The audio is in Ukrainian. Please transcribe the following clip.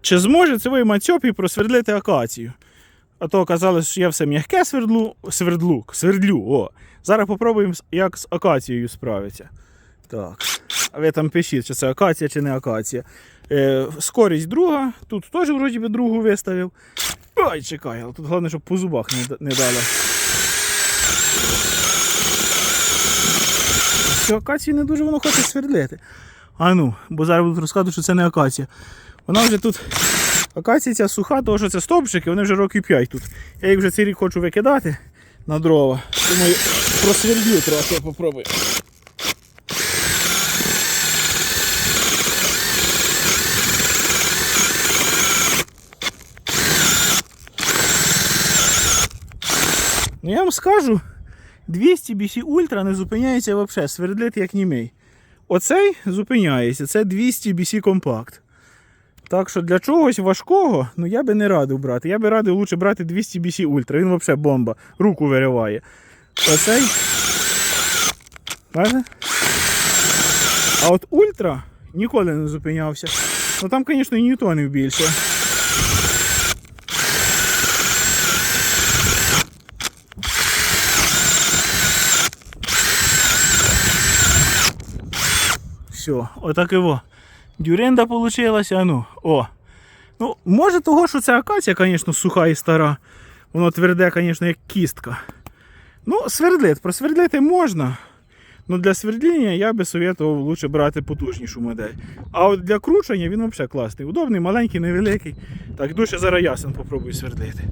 чи зможе цей мацьопій просвердлити акацію? А то оказалось, що я все м'яке свердлу, свердлу, свердлю. О. Зараз попробуємо, як з акацією справиться. Так. А ви там пишіть, чи це акація, чи не акація. Е, скорість друга. Тут теж вроді би другу виставив. Ой, чекай, але тут головне, щоб по зубах не, не дало. Що акації не дуже воно хоче свердлити. А ну, бо зараз будуть розказувати, що це не акація. Вона вже тут. Акація суха, тому що це стовпчики, вони вже років 5 тут. Я їх вже цей рік хочу викидати на дрова. Тому я просвердлю трохи, попробую. Ну я вам скажу, 200 BC Ultra не зупиняється взагалі, свердлить як німий. Оцей зупиняється, це 200 BC Compact. Так що для чогось важкого, ну я би не радив брати. Я би радив лучше брати 200 BC Ultra. Він взагалі бомба, руку вириває. Оцей. Бачите? А от Ультра ніколи не зупинявся. Ну там, звісно, і ньютонів більше. Все, отак його. Дюренда получилася, а ну, о. Ну, може того, що ця акація, звісно, суха і стара. Воно тверде, звісно, як кістка. Ну, свердлит, просвердлити можна. Ну для свердління я би советував лучше брати потужнішу модель. А от для кручення він взагалі класний. Удобний, маленький, невеликий. Так, дуже зараз ясен попробую свердлити.